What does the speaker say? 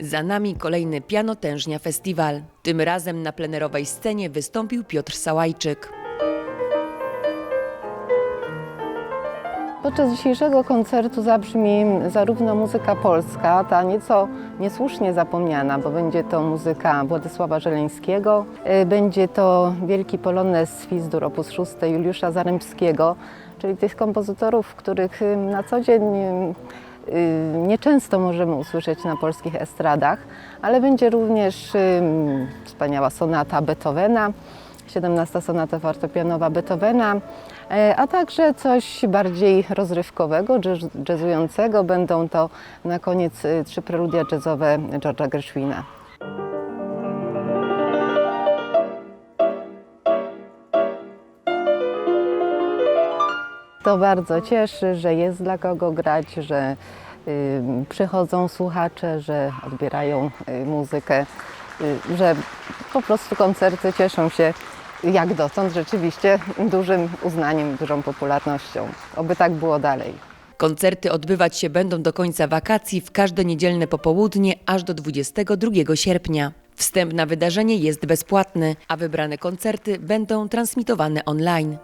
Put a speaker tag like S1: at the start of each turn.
S1: Za nami kolejny Pianotężnia Festiwal. Tym razem na plenerowej scenie wystąpił Piotr Sałajczyk.
S2: Podczas dzisiejszego koncertu zabrzmi zarówno muzyka polska, ta nieco niesłusznie zapomniana, bo będzie to muzyka Władysława Żeleńskiego, y, będzie to wielki polonez Fizdur op. 6 Juliusza Zarębskiego, czyli tych kompozytorów, których y, na co dzień y, nieczęsto możemy usłyszeć na polskich estradach, ale będzie również y, wspaniała sonata Beethovena, 17 sonata fortepianowa Beethovena, e, a także coś bardziej rozrywkowego, jazz- jazzującego. Będą to na koniec y, trzy preludia jazzowe George'a Gershwina. To bardzo cieszy, że jest dla kogo grać, że przychodzą słuchacze, że odbierają y, muzykę, y, że po prostu koncerty cieszą się jak dotąd rzeczywiście dużym uznaniem, dużą popularnością. Oby tak było dalej.
S1: Koncerty odbywać się będą do końca wakacji w każde niedzielne popołudnie aż do 22 sierpnia. Wstęp na wydarzenie jest bezpłatny, a wybrane koncerty będą transmitowane online.